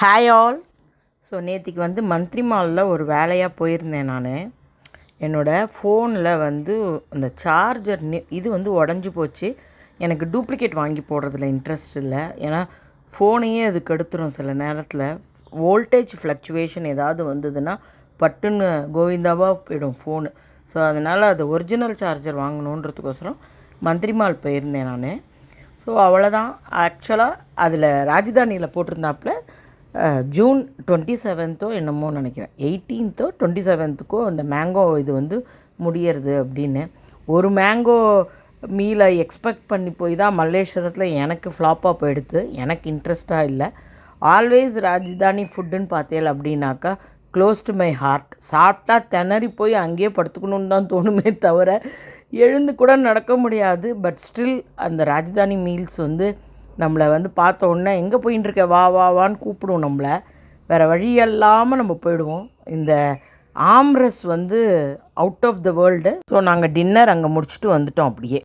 Hi all so நேற்றுக்கு வந்து மந்த்ரி மாலில் ஒரு வேலையாக போயிருந்தேன் நான். என்னோடய ஃபோனில் வந்து அந்த சார்ஜர் இது வந்து உடஞ்சி போச்சு. எனக்கு டூப்ளிகேட் வாங்கி போடுறதுல இன்ட்ரெஸ்ட் இல்லை. ஏன்னா ஃபோனையே அது கெடுத்துரும் சில நேரத்தில். வோல்டேஜ் ஃப்ளக்சுவேஷன் ஏதாவது வந்ததுன்னா பட்டுன்னு கோவிந்தாவாக போயிடும் ஃபோனு ஸோ அதனால் அது ஒரிஜினல் சார்ஜர் வாங்கணுன்றதுக்கோசரம் மந்த்ரி மால் போயிருந்தேன் நான். ஸோ அவ்வளோதான் ஆக்சுவலாக அதில் ராஜதானியில் போட்டிருந்தாப்புல ஜூன் டுவெண்ட்டி செவன்த்தோ என்னமோ நினைக்கிறேன். எயிட்டீன்த்தோ டுவெண்ட்டி செவன்த்துக்கோ அந்த மேங்கோ இது வந்து முடியறது அப்படின்னு. ஒரு மேங்கோ மீலை எக்ஸ்பெக்ட் பண்ணி போய் தான் மல்லேஸ்வரத்தில் எனக்கு ஃப்ளாப்பாக போயிடுத்து. எனக்கு இன்ட்ரெஸ்ட்டாக இல்லை. ஆல்வேஸ் ராஜதானி ஃபுட்டுன்னு பார்த்தேல் அப்படின்னாக்கா க்ளோஸ் டு மை ஹார்ட் சாப்பிட்டா திணறி போய் அங்கேயே படுத்துக்கணுன்னு தான் தோணுமே தவிர எழுந்து கூட நடக்க முடியாது. பட் ஸ்டில் அந்த ராஜதானி மீல்ஸ் வந்து நம்மளை வந்து பார்த்த உடனே எங்கே போயின்னு இருக்க வா வா வான்னு கூப்பிடுவோம் நம்மளை. வேறு வழி இல்லாமல் நம்ம போயிடுவோம். இந்த ஆம்ரஸ் வந்து out of the world so நாங்கள் டின்னர் அங்கே முடிச்சுட்டு வந்துட்டோம் அப்படியே.